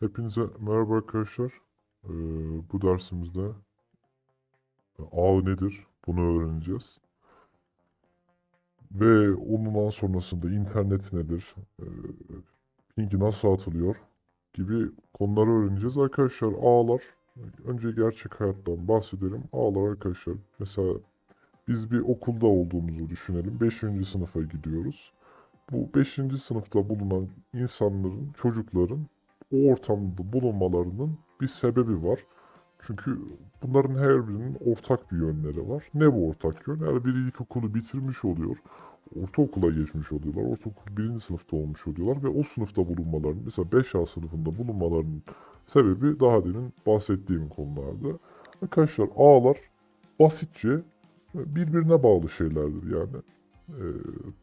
Hepinize merhaba arkadaşlar. Ee, bu dersimizde ağ nedir bunu öğreneceğiz. Ve ondan sonrasında internet nedir, ee, ping nasıl atılıyor gibi konuları öğreneceğiz. Arkadaşlar ağlar, önce gerçek hayattan bahsedelim. Ağlar arkadaşlar, mesela biz bir okulda olduğumuzu düşünelim. 5. sınıfa gidiyoruz. Bu 5. sınıfta bulunan insanların, çocukların o ortamda bulunmalarının bir sebebi var. Çünkü bunların her birinin ortak bir yönleri var. Ne bu ortak yön? Eğer biri ilkokulu bitirmiş oluyor, ortaokula geçmiş oluyorlar, ortaokul birinci sınıfta olmuş oluyorlar ve o sınıfta bulunmalarının, mesela 5A sınıfında bulunmalarının sebebi daha demin bahsettiğim konularda. Arkadaşlar ağlar basitçe birbirine bağlı şeylerdir yani. Ee,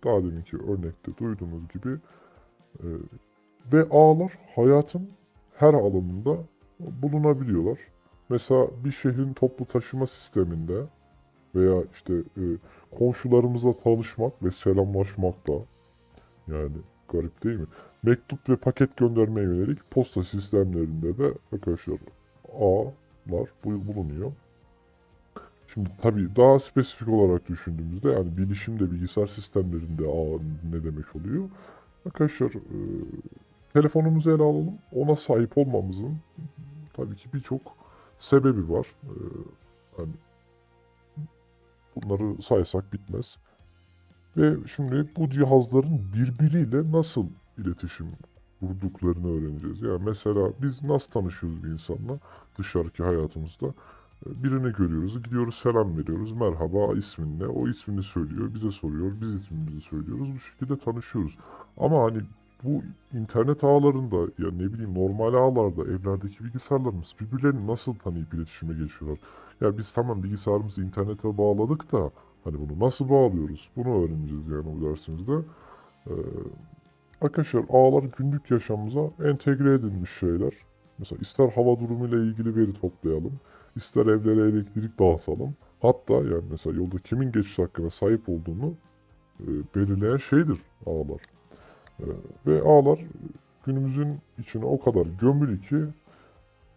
daha deminki örnekte duyduğunuz gibi e, ve ağlar hayatın her alanında bulunabiliyorlar. Mesela bir şehrin toplu taşıma sisteminde veya işte e, komşularımızla tanışmak ve selamlaşmakta yani garip değil mi? Mektup ve paket göndermeye yönelik posta sistemlerinde de arkadaşlar ağlar bu- bulunuyor. Şimdi tabii daha spesifik olarak düşündüğümüzde yani bilişimde bilgisayar sistemlerinde ağ ne demek oluyor? Arkadaşlar e, telefonumuzu ele alalım. Ona sahip olmamızın tabii ki birçok sebebi var. E, hani bunları saysak bitmez. Ve şimdi bu cihazların birbiriyle nasıl iletişim kurduklarını öğreneceğiz. Yani mesela biz nasıl tanışıyoruz bir insanla dışarıki hayatımızda? E, Birini görüyoruz, gidiyoruz selam veriyoruz. Merhaba ismin ne? O ismini söylüyor, bize soruyor, biz ismimizi söylüyoruz. Bu şekilde tanışıyoruz. Ama hani bu internet ağlarında ya ne bileyim normal ağlarda evlerdeki bilgisayarlarımız birbirlerini nasıl tanıyıp iletişime geçiyorlar? Ya biz tamam bilgisayarımızı internete bağladık da hani bunu nasıl bağlıyoruz? Bunu öğreneceğiz yani bu dersimizde. Ee, arkadaşlar ağlar günlük yaşamımıza entegre edilmiş şeyler. Mesela ister hava durumuyla ilgili veri toplayalım, ister evlere elektrik dağıtalım. Hatta yani mesela yolda kimin geçiş hakkına sahip olduğunu e, belirleyen şeydir ağlar. Ee, Ve ağlar günümüzün içine o kadar gömülü ki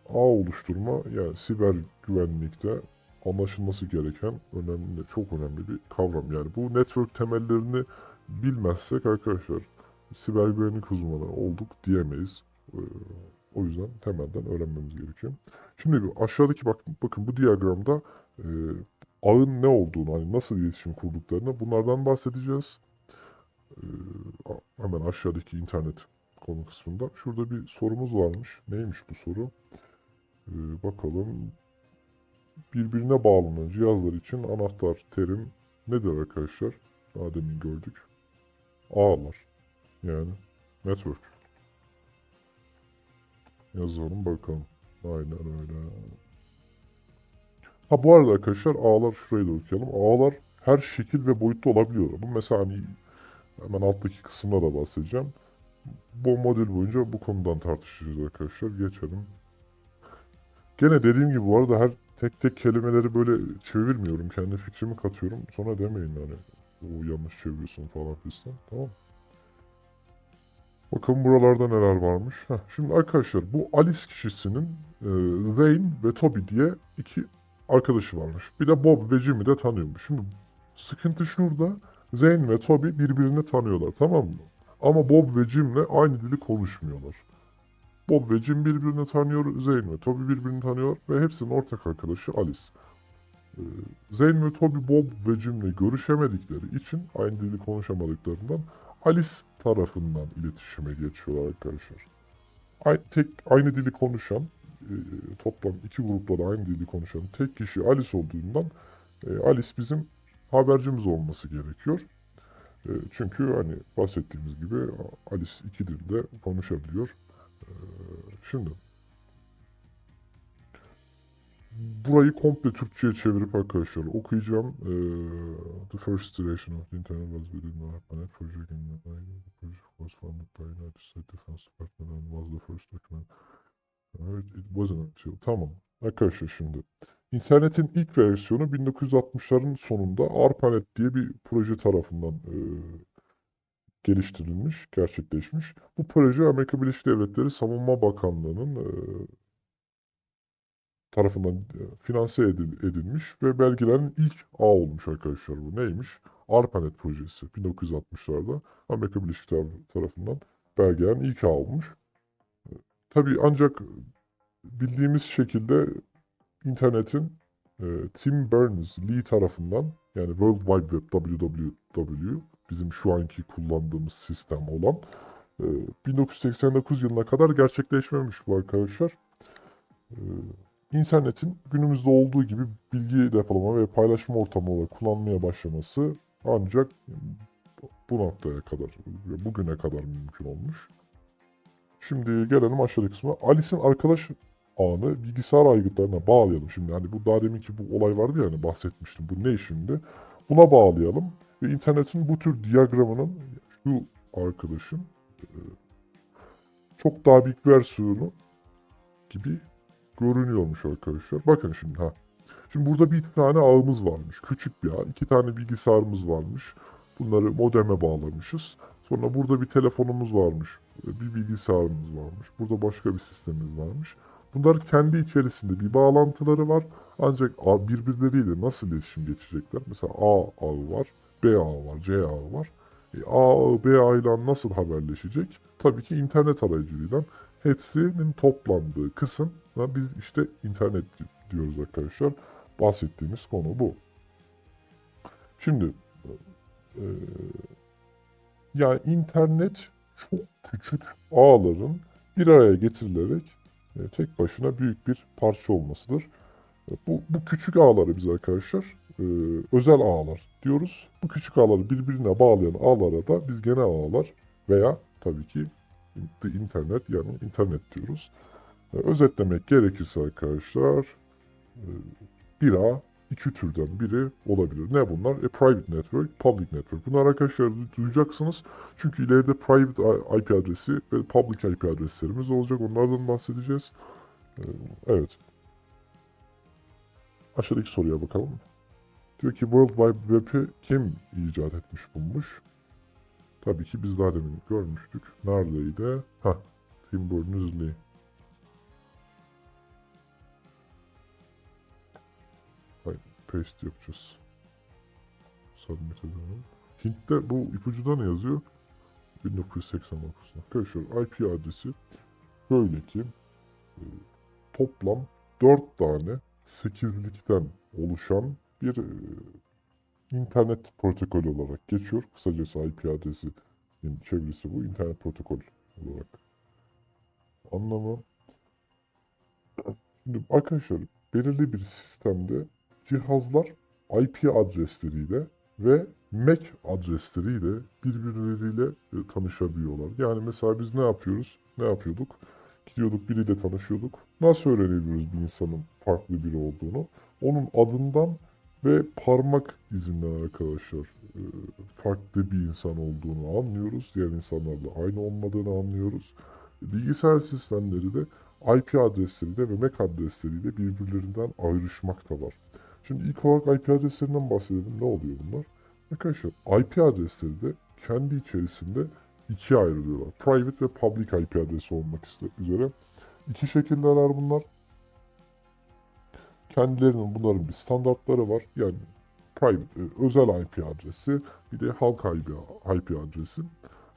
ağ oluşturma yani siber güvenlikte anlaşılması gereken önemli, çok önemli bir kavram. Yani bu network temellerini bilmezsek arkadaşlar siber güvenlik uzmanı olduk diyemeyiz. Ee, O yüzden temelden öğrenmemiz gerekiyor. Şimdi aşağıdaki bak, bakın bu diyagramda e, ağın ne olduğunu, hani nasıl iletişim kurduklarını bunlardan bahsedeceğiz. Ee, hemen aşağıdaki internet konu kısmında. Şurada bir sorumuz varmış. Neymiş bu soru? Ee, bakalım. Birbirine bağlanan cihazlar için anahtar terim nedir arkadaşlar? Daha demin gördük. Ağlar. Yani network. Yazalım bakalım. Aynen öyle. Ha bu arada arkadaşlar ağlar şurayı da okuyalım. Ağlar her şekil ve boyutta olabiliyor. Bu mesela hani Hemen alttaki kısımda da bahsedeceğim. Bu modül boyunca bu konudan tartışacağız arkadaşlar. Geçelim. Gene dediğim gibi bu arada her tek tek kelimeleri böyle çevirmiyorum. Kendi fikrimi katıyorum. Sonra demeyin hani o yanlış çeviriyorsun falan fistan. Tamam. Bakın buralarda neler varmış. Heh, şimdi arkadaşlar bu Alice kişisinin e, Rain ve Toby diye iki arkadaşı varmış. Bir de Bob ve Jimmy de tanıyormuş. Şimdi sıkıntı şurada. Zane ve Toby birbirini tanıyorlar tamam mı? Ama Bob ve Jim'le aynı dili konuşmuyorlar. Bob ve Jim birbirini tanıyor, Zane ve Toby birbirini tanıyor ve hepsinin ortak arkadaşı Alice. Ee, Zane ve Toby Bob ve Jim'le görüşemedikleri için aynı dili konuşamadıklarından Alice tarafından iletişime geçiyorlar arkadaşlar. Aynı, tek, aynı dili konuşan, e, toplam iki grupta da aynı dili konuşan tek kişi Alice olduğundan e, Alice bizim habercimiz olması gerekiyor. E, çünkü hani bahsettiğimiz gibi Alice iki dilde konuşabiliyor. E, şimdi burayı komple Türkçe'ye çevirip arkadaşlar okuyacağım. E, the first iteration of internet was within the ARPANET project in the project was funded by United States Defense Department and was the first document. Evet, it wasn't until. Tamam. Arkadaşlar şimdi. İnternetin ilk versiyonu 1960'ların sonunda ARPANET diye bir proje tarafından e, geliştirilmiş, gerçekleşmiş. Bu proje Amerika Birleşik Devletleri Savunma Bakanlığı'nın e, tarafından e, finanse edil- edilmiş ve belgelenen ilk ağ olmuş arkadaşlar bu. Neymiş? ARPANET projesi 1960'larda Amerika Birleşik Devletleri tarafından belgelenen ilk ağ olmuş. E, Tabii ancak bildiğimiz şekilde internetin e, Tim Berners-Lee tarafından yani World Wide Web WWW bizim şu anki kullandığımız sistem olan e, 1989 yılına kadar gerçekleşmemiş bu arkadaşlar. E, internetin günümüzde olduğu gibi bilgi depolama ve paylaşma ortamı olarak kullanmaya başlaması ancak bu noktaya kadar, bugüne kadar mümkün olmuş. Şimdi gelelim aşağıdaki kısma. Alice'in arkadaş ağını bilgisayar aygıtlarına bağlayalım. Şimdi hani bu daha deminki bu olay vardı ya hani bahsetmiştim. Bu ne şimdi? Buna bağlayalım. Ve internetin bu tür diyagramının şu arkadaşın e, çok daha büyük versiyonu gibi görünüyormuş arkadaşlar. Bakın şimdi ha. Şimdi burada bir tane ağımız varmış. Küçük bir ağ. iki tane bilgisayarımız varmış. Bunları modeme bağlamışız. Sonra burada bir telefonumuz varmış. Bir bilgisayarımız varmış. Burada başka bir sistemimiz varmış. Bunlar kendi içerisinde bir bağlantıları var. Ancak birbirleriyle nasıl iletişim geçecekler? Mesela A ağı var, B ağı var, C ağı var. E, A ağı B ağıyla nasıl haberleşecek? Tabii ki internet aracılığıyla hepsinin toplandığı kısım biz işte internet diyoruz arkadaşlar. Bahsettiğimiz konu bu. Şimdi e, yani internet çok küçük ağların bir araya getirilerek tek başına büyük bir parça olmasıdır. E, Bu, bu küçük ağları biz arkadaşlar e, özel ağlar diyoruz. Bu küçük ağları birbirine bağlayan ağlara da biz genel ağlar veya tabii ki the internet yani internet diyoruz. E, Özetlemek gerekirse arkadaşlar e, bir ağ iki türden biri olabilir. Ne bunlar? E, private network, public network. Bunlar arkadaşlar duyacaksınız. Çünkü ileride private IP adresi ve public IP adreslerimiz olacak. Onlardan bahsedeceğiz. Ee, Evet. Aşağıdaki soruya bakalım. Diyor ki World Wide Web'i kim icat etmiş bulmuş? Tabii ki biz daha demin görmüştük. Neredeydi? Hah. Tim Berners-Lee. Paste yapacağız. Submit edelim. Hint'te bu ipucuda ne yazıyor? 1989. Arkadaşlar IP adresi böyle ki e, toplam 4 tane 8'likten oluşan bir e, internet protokolü olarak geçiyor. Kısacası IP adresi çevirisi bu. internet protokol olarak. Anlamı Şimdi arkadaşlar belirli bir sistemde cihazlar IP adresleriyle ve MAC adresleriyle birbirleriyle e, tanışabiliyorlar. Yani mesela biz ne yapıyoruz? Ne yapıyorduk? Gidiyorduk biriyle tanışıyorduk. Nasıl öğrenebiliyoruz bir insanın farklı biri olduğunu? Onun adından ve parmak izinden arkadaşlar e, farklı bir insan olduğunu anlıyoruz. Diğer insanlarla aynı olmadığını anlıyoruz. Bilgisayar sistemleri de IP adresleriyle ve MAC adresleriyle birbirlerinden ayrışmak da var. Şimdi ilk olarak IP adreslerinden bahsedelim. Ne oluyor bunlar? Arkadaşlar IP adresleri de kendi içerisinde ikiye ayrılıyorlar. Private ve public IP adresi olmak üzere. İki şekildeler bunlar. Kendilerinin bunların bir standartları var. Yani private, e, özel IP adresi, bir de halk IP, IP adresi.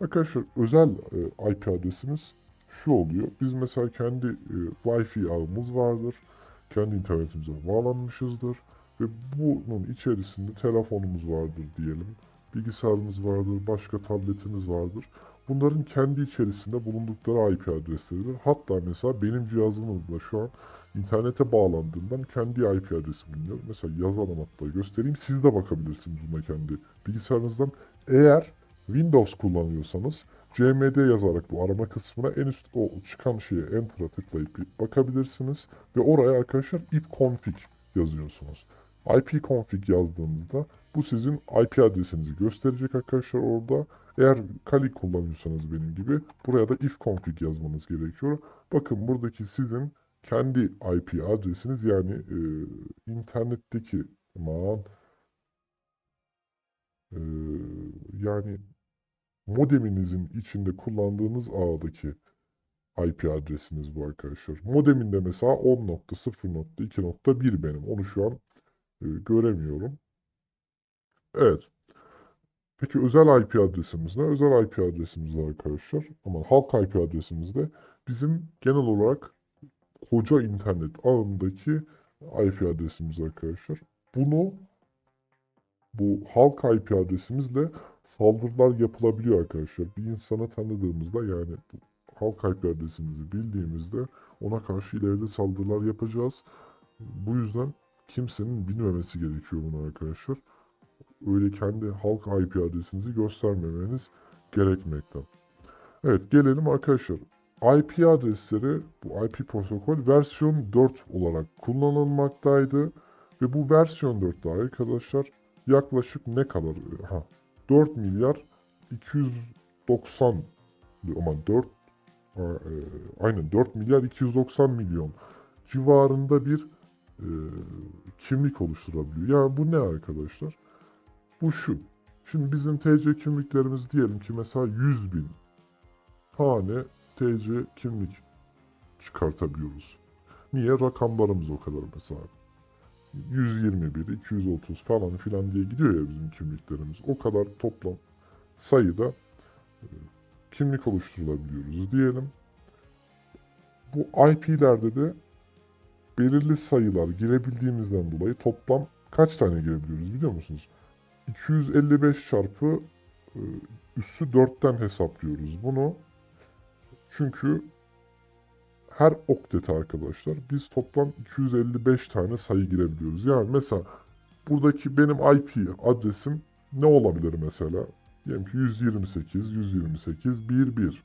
Arkadaşlar özel e, IP adresimiz şu oluyor. Biz mesela kendi e, Wi-Fi ağımız vardır. Kendi internetimize bağlanmışızdır. Ve bunun içerisinde telefonumuz vardır diyelim. Bilgisayarımız vardır, başka tabletimiz vardır. Bunların kendi içerisinde bulundukları IP adresleridir. Hatta mesela benim cihazımda şu an internete bağlandığından kendi IP adresimi bilmiyorum. Mesela yazalım hatta göstereyim. Siz de bakabilirsiniz buna kendi bilgisayarınızdan. Eğer Windows kullanıyorsanız CMD yazarak bu arama kısmına en üst o çıkan şeye Enter'a tıklayıp bakabilirsiniz. Ve oraya arkadaşlar ipconfig yazıyorsunuz. İpconfig yazdığınızda bu sizin IP adresinizi gösterecek arkadaşlar orada. Eğer Kali kullanıyorsanız benim gibi buraya da ifconfig yazmanız gerekiyor. Bakın buradaki sizin kendi IP adresiniz yani e, internetteki aman e, yani modeminizin içinde kullandığınız ağdaki IP adresiniz bu arkadaşlar. Modeminde mesela 10.0.2.1 benim. Onu şu an göremiyorum. Evet. Peki özel IP adresimiz ne? Özel IP adresimiz arkadaşlar. Ama halk IP adresimiz de bizim genel olarak koca internet ağındaki IP adresimiz arkadaşlar. Bunu bu halk IP adresimizle saldırılar yapılabiliyor arkadaşlar. Bir insana tanıdığımızda yani bu halk IP adresimizi bildiğimizde ona karşı ileride saldırılar yapacağız. Bu yüzden kimsenin bilmemesi gerekiyor bunu arkadaşlar. Öyle kendi halk IP adresinizi göstermemeniz gerekmekte. Evet gelelim arkadaşlar. IP adresleri bu IP protokol versiyon 4 olarak kullanılmaktaydı. Ve bu versiyon 4'te arkadaşlar yaklaşık ne kadar? Ha, 4 milyar 290 ama 4 e, aynen 4 milyar 290 milyon civarında bir e, kimlik oluşturabiliyor. Yani bu ne arkadaşlar? Bu şu. Şimdi bizim TC kimliklerimiz diyelim ki mesela 100 bin tane TC kimlik çıkartabiliyoruz. Niye? Rakamlarımız o kadar mesela. 121, 230 falan filan diye gidiyor ya bizim kimliklerimiz. O kadar toplam sayıda e, kimlik oluşturulabiliyoruz diyelim. Bu IP'lerde de belirli sayılar girebildiğimizden dolayı toplam kaç tane girebiliyoruz biliyor musunuz? 255 çarpı e, üssü 4'ten hesaplıyoruz bunu. Çünkü her oktete arkadaşlar biz toplam 255 tane sayı girebiliyoruz. Yani mesela buradaki benim IP adresim ne olabilir mesela? Diyelim ki 128, 128, 11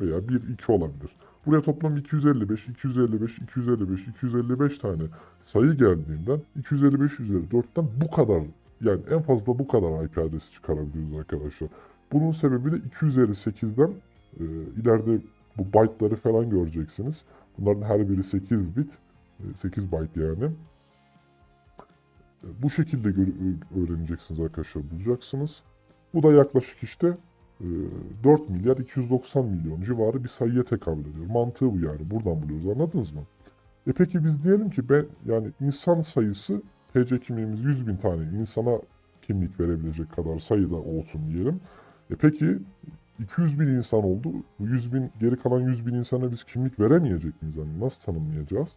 veya 12 olabilir. Buraya toplam 255, 255, 255, 255 tane sayı geldiğinden 255 üzeri 4'ten bu kadar yani en fazla bu kadar IP adresi çıkarabiliyoruz arkadaşlar. Bunun sebebi de 2 üzeri 8'den e, ileride bu byte'ları falan göreceksiniz. Bunların her biri 8 bit, 8 byte yani. Bu şekilde öğreneceksiniz arkadaşlar, bulacaksınız. Bu da yaklaşık işte 4 milyar 290 milyon civarı bir sayıya tekabül ediyor. Mantığı bu yani. Buradan buluyoruz anladınız mı? E peki biz diyelim ki ben yani insan sayısı TC kimliğimiz 100 bin tane insana kimlik verebilecek kadar sayıda olsun diyelim. E peki 200 bin insan oldu. Bu 100 bin, geri kalan 100 bin insana biz kimlik veremeyecek miyiz? Yani nasıl tanımlayacağız?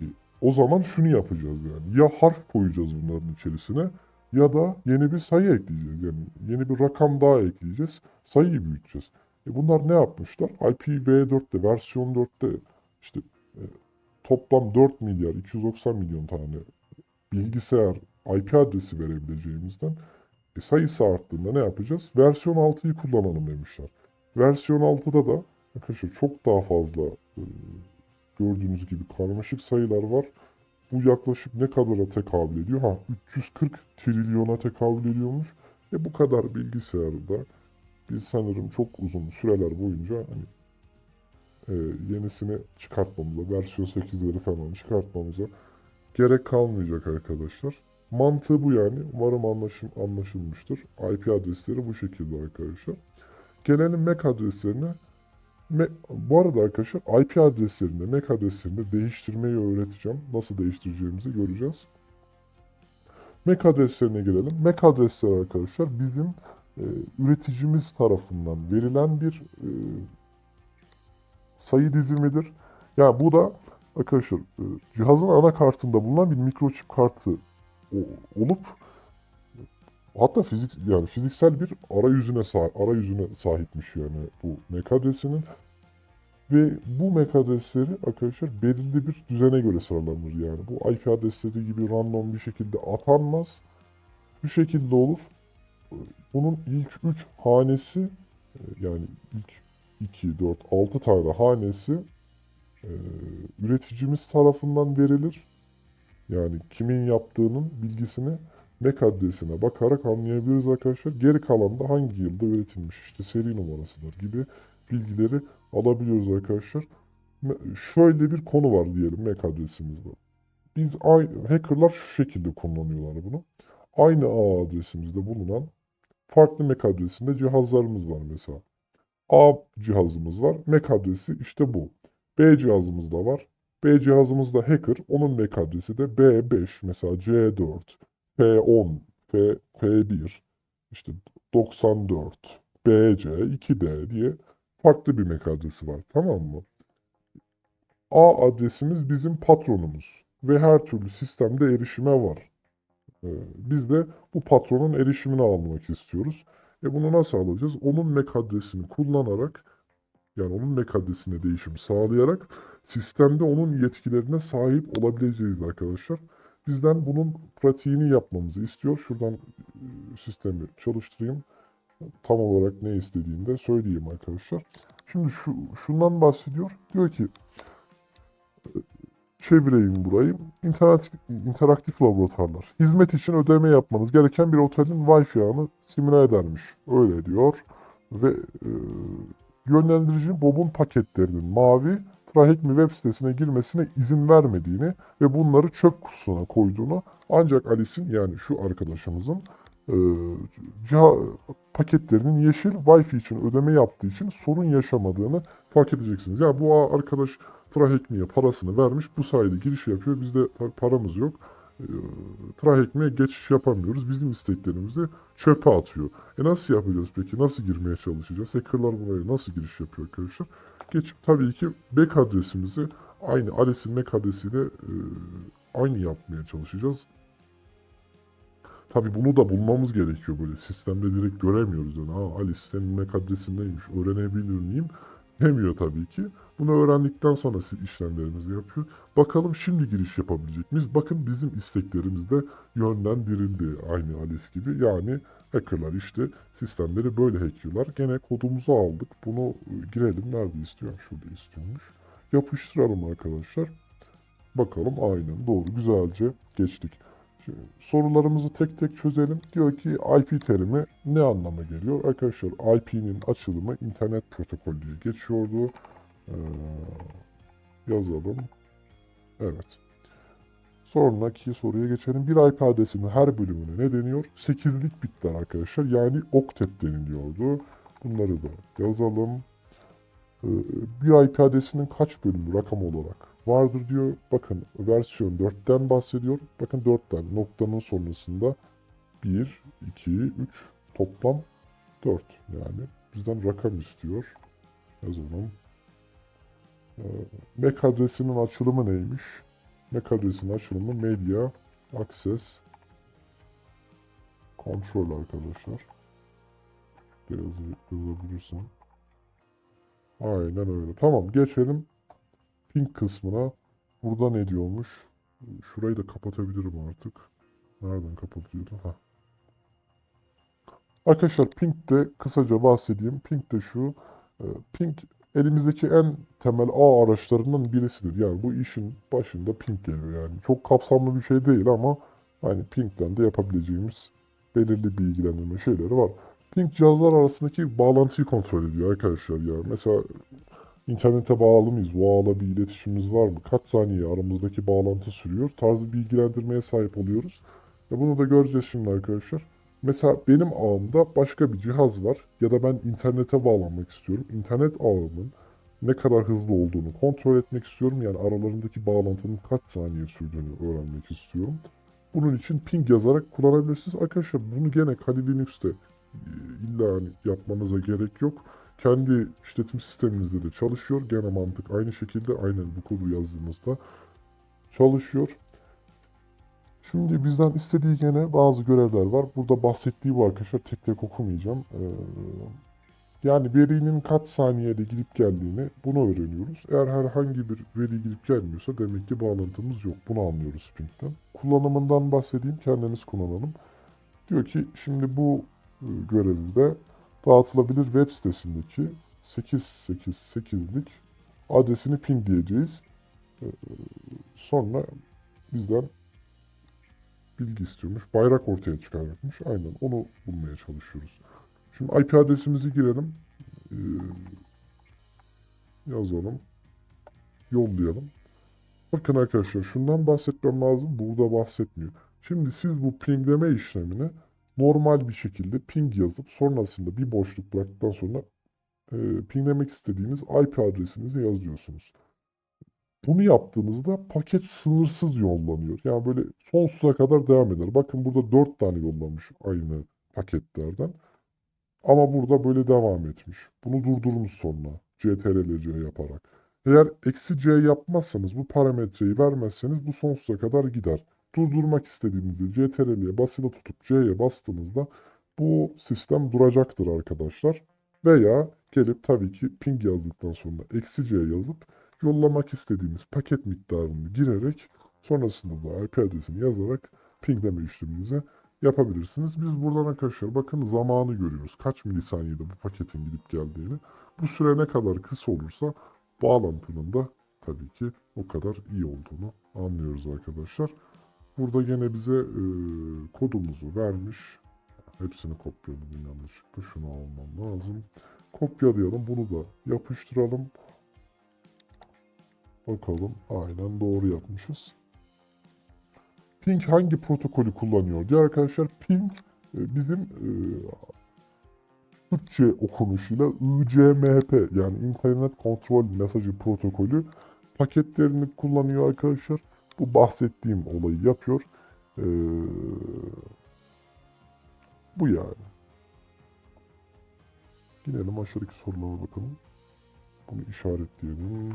E, o zaman şunu yapacağız yani. Ya harf koyacağız bunların içerisine ya da yeni bir sayı ekleyeceğiz. Yani yeni bir rakam daha ekleyeceğiz. Sayıyı büyüteceğiz. E bunlar ne yapmışlar? IPv4'te, versiyon 4'te işte e, toplam 4 milyar 290 milyon tane bilgisayar IP adresi verebileceğimizden e, sayısı arttığında ne yapacağız? Versiyon 6'yı kullanalım demişler. Versiyon 6'da da arkadaşlar çok daha fazla e, gördüğünüz gibi karmaşık sayılar var. Bu yaklaşık ne kadara tekabül ediyor? Ha 340 trilyona tekabül ediyormuş. E bu kadar bilgisayarda biz sanırım çok uzun süreler boyunca hani e, yenisini çıkartmamıza, versiyon 8'leri falan çıkartmamıza gerek kalmayacak arkadaşlar. Mantığı bu yani. Umarım anlaşım, anlaşılmıştır. IP adresleri bu şekilde arkadaşlar. Gelelim MAC adreslerine. Bu arada arkadaşlar IP adreslerinde, MAC adreslerinde değiştirmeyi öğreteceğim. Nasıl değiştireceğimizi göreceğiz. MAC adreslerine gelelim. MAC adresleri arkadaşlar bizim e, üreticimiz tarafından verilen bir e, sayı dizimidir. Yani bu da arkadaşlar e, cihazın anakartında bulunan bir mikroçip kartı olup hatta fizik yani fiziksel bir arayüzüne sahip, arayüzüne sahipmiş yani bu MAC adresinin ve bu MAC adresleri arkadaşlar belirli bir düzene göre sıralanır yani. Bu IP adresleri gibi random bir şekilde atanmaz. Bu şekilde olur. Bunun ilk 3 hanesi yani ilk 2, 4, 6 tane hanesi e, üreticimiz tarafından verilir. Yani kimin yaptığının bilgisini MAC adresine bakarak anlayabiliriz arkadaşlar. Geri kalan da hangi yılda üretilmiş işte seri numarasıdır gibi bilgileri alabiliyoruz arkadaşlar. Şöyle bir konu var diyelim MAC adresimizde. Biz hackerlar şu şekilde kullanıyorlar bunu. Aynı ağ adresimizde bulunan farklı MAC adresinde cihazlarımız var mesela. A cihazımız var. MAC adresi işte bu. B cihazımız da var. B cihazımızda hacker. Onun MAC adresi de B5 mesela C4, P10, P, P1, işte 94, BC, 2D diye farklı bir MAC adresi var. Tamam mı? A adresimiz bizim patronumuz ve her türlü sistemde erişime var. Ee, Biz de bu patronun erişimini almak istiyoruz. E bunu nasıl alacağız? Onun MAC adresini kullanarak yani onun MAC adresine değişim sağlayarak sistemde onun yetkilerine sahip olabileceğiz arkadaşlar. Bizden bunun pratiğini yapmamızı istiyor. Şuradan e, sistemi çalıştırayım. Tam olarak ne istediğini de söyleyeyim arkadaşlar. Şimdi şu, şundan bahsediyor. Diyor ki çevireyim burayı. İnternet, interaktif laboratuvarlar. Hizmet için ödeme yapmanız gereken bir otelin Wi-Fi ağını simüle edermiş. Öyle diyor. Ve e, yönlendirici Bob'un paketlerinin mavi Trahekmi web sitesine girmesine izin vermediğini ve bunları çöp kutusuna koyduğunu ancak Alice'in yani şu arkadaşımızın e, ciha- paketlerinin yeşil Wi-Fi için ödeme yaptığı için sorun yaşamadığını fark edeceksiniz. Ya bu arkadaş Trahekmi'ye parasını vermiş. Bu sayede giriş yapıyor. Bizde paramız yok. E, Trahekmi'ye geçiş yapamıyoruz. Bizim isteklerimizi çöpe atıyor. E nasıl yapacağız peki? Nasıl girmeye çalışacağız? Hackerlar buraya nasıl giriş yapıyor arkadaşlar? Geçip tabii ki MAC adresimizi aynı Alice'in MAC adresiyle e, aynı yapmaya çalışacağız. Tabii bunu da bulmamız gerekiyor böyle. Sistemde direkt göremiyoruz yani. Ha Alice senin MAC adresin? Öğrenebilir miyim? Demiyor tabii ki. Bunu öğrendikten sonra işlemlerimizi yapıyor. Bakalım şimdi giriş yapabilecek miyiz? Bakın bizim isteklerimiz de yönlendirildi aynı Alice gibi. Yani hackerlar işte sistemleri böyle hackliyorlar. Gene kodumuzu aldık. Bunu girelim. Nerede istiyor? Şurada istiyormuş. Yapıştıralım arkadaşlar. Bakalım aynen doğru. Güzelce geçtik. Sorularımızı tek tek çözelim. Diyor ki IP terimi ne anlama geliyor? Arkadaşlar IP'nin açılımı internet protokolü diye geçiyordu. Ee, yazalım. Evet. Sonraki soruya geçelim. Bir IP adresinin her bölümüne ne deniyor? 8'lik bitler arkadaşlar. Yani oktet deniliyordu. Bunları da yazalım. Ee, bir IP adresinin kaç bölümü rakam olarak vardır diyor. Bakın versiyon 4'ten bahsediyor. Bakın 4'ten noktanın sonrasında 1, 2, 3 toplam 4 yani. Bizden rakam istiyor. Yazalım. Ee, MAC adresinin açılımı neymiş? MAC adresinin açılımı Media Access Control arkadaşlar. Biraz yazabilirsem. Aynen öyle. Tamam geçelim ping kısmına. Burada ne diyormuş? Şurayı da kapatabilirim artık. Nereden kapatıyordu? Ha. Arkadaşlar ping de kısaca bahsedeyim. Ping de şu. e, Ping elimizdeki en temel ağ araçlarından birisidir. Yani bu işin başında ping geliyor yani. Çok kapsamlı bir şey değil ama hani ping'den de yapabileceğimiz belirli bilgilendirme şeyleri var. Ping cihazlar arasındaki bağlantıyı kontrol ediyor arkadaşlar ya. Mesela internete bağlı mıyız? Bu ağla bir iletişimimiz var mı? Kaç saniye aramızdaki bağlantı sürüyor? Tarzı bilgilendirmeye sahip oluyoruz. Ve bunu da göreceğiz şimdi arkadaşlar. Mesela benim ağımda başka bir cihaz var ya da ben internete bağlanmak istiyorum. İnternet ağımın ne kadar hızlı olduğunu kontrol etmek istiyorum. Yani aralarındaki bağlantının kaç saniye sürdüğünü öğrenmek istiyorum. Bunun için ping yazarak kullanabilirsiniz. Arkadaşlar bunu gene Kali Linux'te e, illa hani yapmanıza gerek yok. Kendi işletim sisteminizde de çalışıyor. Gene mantık aynı şekilde aynen bu kodu yazdığınızda çalışıyor. Şimdi bizden istediği gene bazı görevler var. Burada bahsettiği bu arkadaşlar tek tek okumayacağım. Ee, yani verinin kaç saniyede gidip geldiğini bunu öğreniyoruz. Eğer herhangi bir veri gidip gelmiyorsa demek ki bağlantımız yok. Bunu anlıyoruz ping'den. Kullanımından bahsedeyim. Kendiniz kullanalım. Diyor ki şimdi bu e, görevi de dağıtılabilir web sitesindeki 888'lik adresini ping diyeceğiz. Ee, Sonra bizden bilgi istiyormuş. Bayrak ortaya çıkaracakmış. Aynen onu bulmaya çalışıyoruz. Şimdi IP adresimizi girelim. Ee, yazalım. Yollayalım. Bakın arkadaşlar şundan bahsetmem lazım. Burada bahsetmiyor. Şimdi siz bu pingleme işlemini normal bir şekilde ping yazıp sonrasında bir boşluk bıraktıktan sonra e, pinglemek istediğiniz IP adresinizi yazıyorsunuz. Bunu yaptığınızda paket sınırsız yollanıyor. Yani böyle sonsuza kadar devam eder. Bakın burada 4 tane yollamış aynı paketlerden. Ama burada böyle devam etmiş. Bunu durdurmuş sonra CTRL-C yaparak. Eğer eksi C yapmazsanız bu parametreyi vermezseniz bu sonsuza kadar gider. Durdurmak istediğinizde CTRL'ye basılı tutup C'ye bastığınızda bu sistem duracaktır arkadaşlar. Veya gelip tabii ki ping yazdıktan sonra eksi C yazıp yollamak istediğiniz paket miktarını girerek sonrasında da IP adresini yazarak pingleme işleminizi yapabilirsiniz. Biz buradan arkadaşlar bakın zamanı görüyoruz. Kaç milisaniyede bu paketin gidip geldiğini. Bu süre ne kadar kısa olursa bağlantının da tabii ki o kadar iyi olduğunu anlıyoruz arkadaşlar. Burada gene bize e, kodumuzu vermiş. Hepsini kopyaladım yanlışlıkla. Şunu almam lazım. Kopyalayalım. Bunu da yapıştıralım. Bakalım. Aynen doğru yapmışız. Ping hangi protokolü kullanıyor diye arkadaşlar ping bizim e, Türkçe okunuşuyla ICMP yani internet kontrol mesajı protokolü paketlerini kullanıyor arkadaşlar. Bu bahsettiğim olayı yapıyor. Ee, bu yani. Gidelim aşağıdaki sorulara bakalım. Bunu işaretleyelim.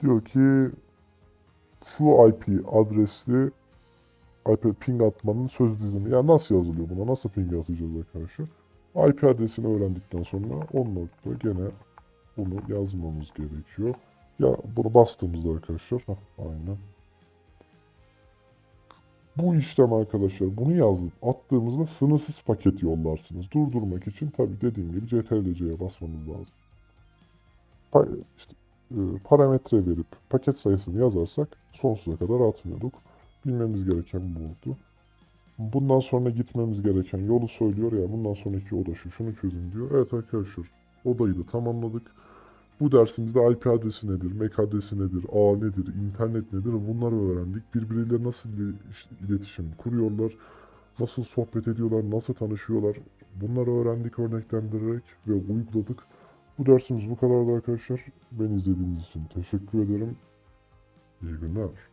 Diyor ki şu IP adresli IP ping atmanın söz dizimi. Ya nasıl yazılıyor buna? Nasıl ping atacağız arkadaşlar? IP adresini öğrendikten sonra onunla gene bunu yazmamız gerekiyor. Ya bunu bastığımızda arkadaşlar heh, aynen. Bu işlem arkadaşlar bunu yazıp attığımızda sınırsız paket yollarsınız. Durdurmak için tabi dediğim gibi CTRL-C'ye basmanız lazım. Pa işte, e, parametre verip paket sayısını yazarsak sonsuza kadar atmıyorduk. Bilmemiz gereken bu. Bundan sonra gitmemiz gereken yolu söylüyor ya bundan sonraki oda şu şunu çözün diyor. Evet arkadaşlar odayı da tamamladık. Bu dersimizde IP adresi nedir, MAC adresi nedir, ağ nedir, internet nedir bunları öğrendik. Birbiriyle nasıl iletişim kuruyorlar, nasıl sohbet ediyorlar, nasıl tanışıyorlar bunları öğrendik örneklendirerek ve uyguladık. Bu dersimiz bu kadardı arkadaşlar. Beni izlediğiniz için teşekkür ederim. İyi günler.